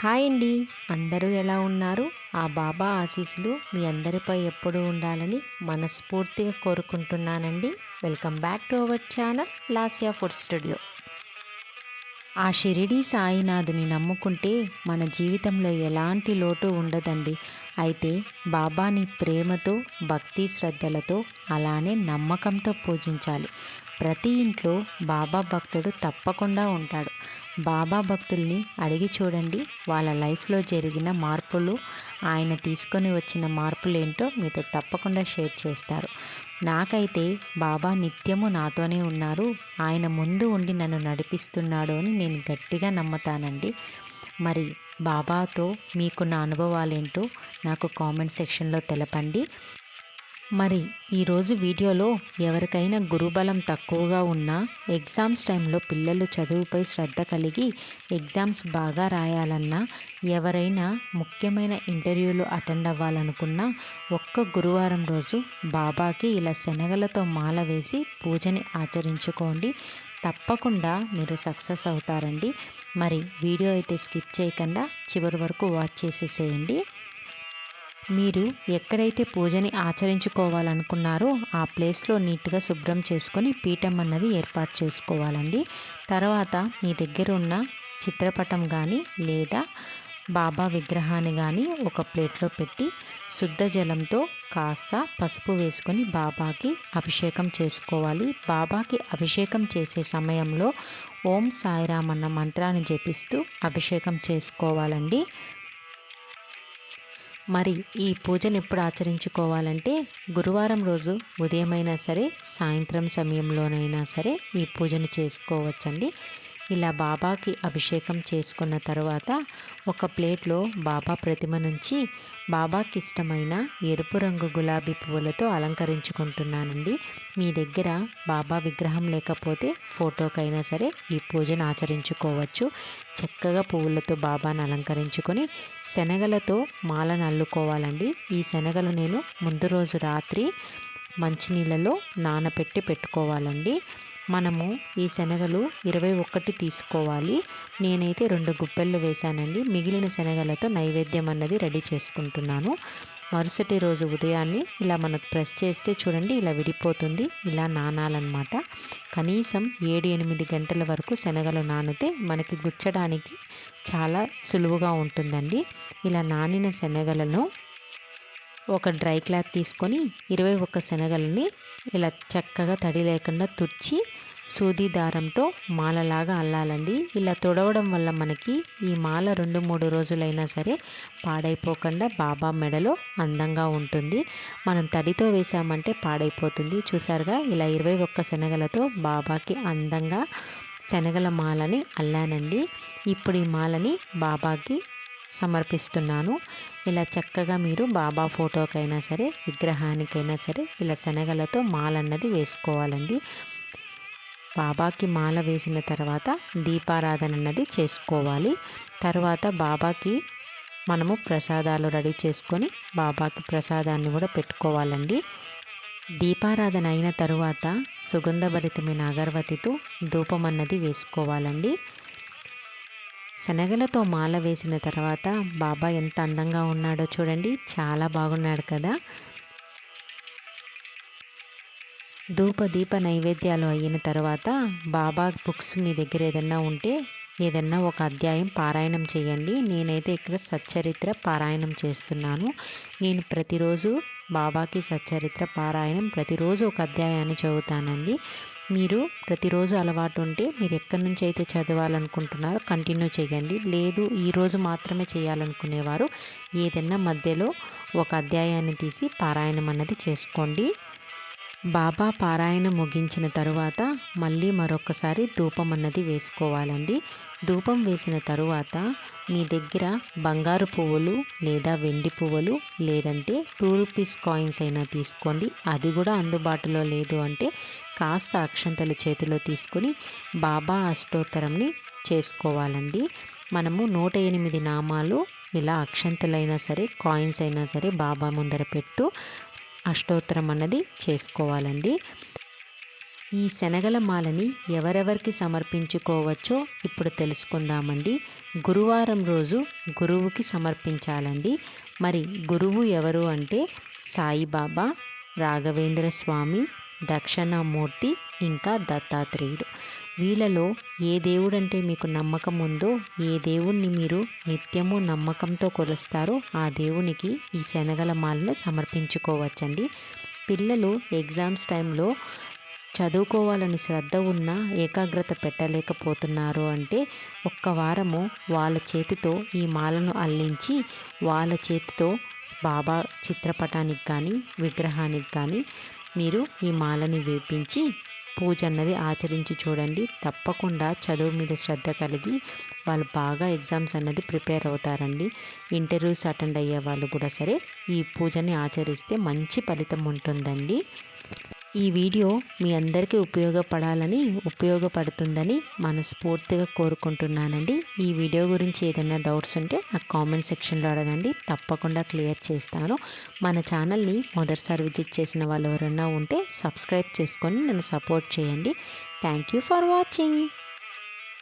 Hi అండి. అందరూ ఎలా ఉన్నారు? ఆ బాబా ఆశీస్సులు మీ అందరిపై ఎప్పుడూ ఉండాలని మనస్ఫూర్తిగా కోరుకుంటున్నానండి. Welcome back to our channel Lasya food studio. ఆ షిరిడి సాయినాథుని నమ్ముకుంటే మన జీవితంలో ఎలాంటి లోటు ఉండదండి. అయితే బాబాని ప్రేమతో భక్తి శ్రద్ధలతో అలానే నమ్మకంతో పూజించాలి. ప్రతి ఇంట్లో బాబా భక్తుడు తప్పకుండా ఉంటాడు. బాబా భక్తుల్ని అడిగి చూడండి. వాళ్ళ లైఫ్లో జరిగిన మార్పులు ఆయన తీసుకొని వచ్చిన మార్పులు ఏంటో మీతో తప్పకుండా షేర్ చేస్తారు. నాకైతే బాబా నిత్యము నాతోనే ఉన్నారు. ఆయన ముందు ఉండి నన్ను నడిపిస్తున్నాడు అని నేను గట్టిగా నమ్ముతానండి. మరి బాబాతో మీకున్న అనుభవాలేంటో నాకు కామెంట్ సెక్షన్లో తెలపండి. మరి ఈరోజు వీడియోలో ఎవరికైనా గురుబలం తక్కువగా ఉన్నా ఎగ్జామ్స్ టైంలో పిల్లలు చదువుపై శ్రద్ధ కలిగి ఎగ్జామ్స్ బాగా రాయాలన్నా ఎవరైనా ముఖ్యమైన ఇంటర్వ్యూలు అటెండ్ అవ్వాలనుకున్నా ఒక్క గురువారం రోజు బాబాకి ఇలా శనగలతో మాల వేసి పూజని ఆచరించుకోండి. తప్పకుండా మీరు సక్సెస్ అవుతారండి. మరి వీడియో అయితే స్కిప్ చేయకుండా చివరి వరకు వాచ్ చేసేసేయండి. మీరు ఎక్కడైతే పూజని ఆచరించుకోవాలనుకున్నారో ఆ ప్లేస్లో నీట్గా శుభ్రం చేసుకొని పీఠం అన్నది ఏర్పాటు చేసుకోవాలండి. తర్వాత మీ దగ్గర ఉన్న చిత్రపటం కానీ లేదా బాబా విగ్రహాన్ని కానీ ఒక ప్లేట్లో పెట్టి శుద్ధ జలంతో కాస్త పసుపు వేసుకొని బాబాకి అభిషేకం చేసుకోవాలి. బాబాకి అభిషేకం చేసే సమయంలో ఓం సాయిరామ్ అన్న మంత్రాన్ని జపిస్తూ అభిషేకం చేసుకోవాలండి. మరి ఈ పూజను ఎప్పుడు ఆచరించుకోవాలంటే గురువారం రోజు ఉదయమైనా సరే సాయంత్రం సమయంలోనైనా సరే ఈ పూజను చేసుకోవచ్చండి. ఇలా బాబాకి అభిషేకం చేసుకున్న తర్వాత ఒక ప్లేట్లో బాబా ప్రతిమ నుంచి బాబాకి ఇష్టమైన ఎరుపు రంగు గులాబీ పువ్వులతో అలంకరించుకుంటున్నానండి. మీ దగ్గర బాబా విగ్రహం లేకపోతే ఫోటోకైనా సరే ఈ పూజను ఆచరించుకోవచ్చు. చక్కగా పువ్వులతో బాబాను అలంకరించుకొని శనగలతో మాలను అల్లుకోవాలండి ఈ శనగలు నేను ముందు రోజు రాత్రి మంచినీళ్ళలో నానబెట్టి పెట్టుకోవాలండి. మనము ఈ శనగలు ఇరవై ఒకటి తీసుకోవాలి. నేనైతే రెండు గుప్పెళ్ళు వేశానండి. మిగిలిన శనగలతో నైవేద్యం అన్నది రెడీ చేసుకుంటున్నాను. మరుసటి రోజు ఉదయాన్నే ఇలా మనకు ప్రెస్ చేస్తే చూడండి ఇలా విడిపోతుంది ఇలా నానాలన్నమాట. కనీసం ఏడు ఎనిమిది గంటల వరకు శనగలు నానితే మనకి గుచ్చడానికి చాలా సులువుగా ఉంటుందండి. ఇలా నానిన శనగలను ఒక డ్రై క్లాత్ తీసుకొని ఇరవై ఒక్క శనగలని ఇలా చక్కగా తడి లేకుండా తుడిచి సూది దారంతో మాలలాగా అల్లాలండి. ఇలా తొడవడం వల్ల మనకి ఈ మాల రెండు మూడు రోజులైనా సరే పాడైపోకుండా బాబా మెడలో అందంగా ఉంటుంది. మనం తడితో వేసామంటే పాడైపోతుంది. చూసారుగా ఇలా ఇరవై ఒక్క శనగలతో బాబాకి అందంగా శనగల మాలని అల్లానండి. ఇప్పుడు ఈ మాలని బాబాకి సమర్పిస్తున్నాను. ఇలా చక్కగా మీరు బాబా ఫోటోకైనా సరే విగ్రహానికైనా సరే ఇలా శనగలతో మాలన్నది వేసుకోవాలండి. బాబాకి మాల వేసిన తర్వాత దీపారాధన అన్నది చేసుకోవాలి. తర్వాత బాబాకి మనము ప్రసాదాలు రెడీ చేసుకొని బాబాకి ప్రసాదాన్ని కూడా పెట్టుకోవాలండి. దీపారాధన అయిన తరువాత సుగంధభరితమైన అగరవతితో ధూపం అన్నది వేసుకోవాలండి. శనగలతో మాల వేసిన తర్వాత బాబా ఎంత అందంగా ఉన్నాడో చూడండి. చాలా బాగున్నాడు కదా. ధూప దీప నైవేద్యాలు అయిన తర్వాత బాబా బుక్స్ మీ దగ్గర ఏదన్నా ఉంటే ఏదన్నా ఒక అధ్యాయం పారాయణం చేయండి. నేనైతే ఇక్కడ సచ్చరిత్ర పారాయణం చేస్తున్నాను. నేను ప్రతిరోజు బాబాకి సచ్చరిత్ర పారాయణం ప్రతిరోజు ఒక అధ్యాయాన్ని చదువుతానండి. మీరు ప్రతిరోజు అలవాటు ఉంటే మీరు ఎక్కడి నుంచి అయితే చదవాలనుకుంటున్నారో కంటిన్యూ చేయండి. లేదు ఈరోజు మాత్రమే చేయాలనుకునేవారు ఏదైనా మధ్యలో ఒక అధ్యాయాన్ని తీసి పారాయణం అన్నది చేసుకోండి. బాబా పారాయణ ముగించిన తరువాత మళ్ళీ మరొకసారి ధూపం అన్నది వేసుకోవాలండి. ధూపం వేసిన తరువాత మీ దగ్గర బంగారు పువ్వులు లేదా వెండి పువ్వులు లేదంటే టూ రూపీస్ కాయిన్స్ అయినా తీసుకోండి. అది కూడా అందుబాటులో లేదు అంటే కాస్త అక్షంతలు చేతిలో తీసుకొని బాబా అష్టోత్తరంని చేసుకోవాలండి. మనము నూట ఎనిమిది నామాలు ఇలా అక్షంతలైనా సరే కాయిన్స్ అయినా సరే బాబా ముందర పెడుతూ అష్టోత్తరం అన్నది చేసుకోవాలండి. ఈ శనగల మాలని ఎవరెవరికి సమర్పించుకోవచ్చో ఇప్పుడు తెలుసుకుందామండి. గురువారం రోజు గురువుకి సమర్పించాలండి. మరి గురువు ఎవరు అంటే సాయిబాబా రాఘవేంద్ర స్వామి దక్షిణామూర్తి ఇంకా దత్తాత్రేయుడు. వీళ్ళలో ఏ దేవుడంటే మీకు నమ్మకం ఉందో ఏ దేవుణ్ణి మీరు నిత్యము నమ్మకంతో కొలుస్తారో ఆ దేవునికి ఈ శనగల మాలను సమర్పించుకోవచ్చండి. పిల్లలు ఎగ్జామ్స్ టైంలో చదువుకోవాలని శ్రద్ధ ఉన్నా ఏకాగ్రత పెట్టలేకపోతున్నారు అంటే ఒక్క వారము వాళ్ళ చేతితో ఈ మాలను అల్లించి వాళ్ళ చేతితో బాబా చిత్రపటానికి కానీ విగ్రహానికి కానీ మీరు ఈ మాలని వేపించి పూజ అన్నది ఆచరించి చూడండి. తప్పకుండా చదువు మీద శ్రద్ధ కలిగి వాళ్ళు బాగా ఎగ్జామ్స్ అన్నది ప్రిపేర్ అవుతారండి. ఇంటర్వ్యూస్ అటెండ్ అయ్యే వాళ్ళు కూడా సరే ఈ పూజని ఆచరిస్తే మంచి ఫలితం ఉంటుందండి. ఈ వీడియో మీ అందరికీ ఉపయోగపడాలని ఉపయోగపడుతుందని మనస్ఫూర్తిగా కోరుకుంటున్నానండి. ఈ వీడియో గురించి ఏదైనా డౌట్స్ ఉంటే నాకు కామెంట్ సెక్షన్లో అడగండి. తప్పకుండా క్లియర్ చేస్తాను. మన ఛానల్ని మొదటిసారి విజిట్ చేసిన వాళ్ళు ఎవరైనా ఉంటే సబ్స్క్రైబ్ చేసుకొని నన్ను సపోర్ట్ చేయండి. Thank you for watching.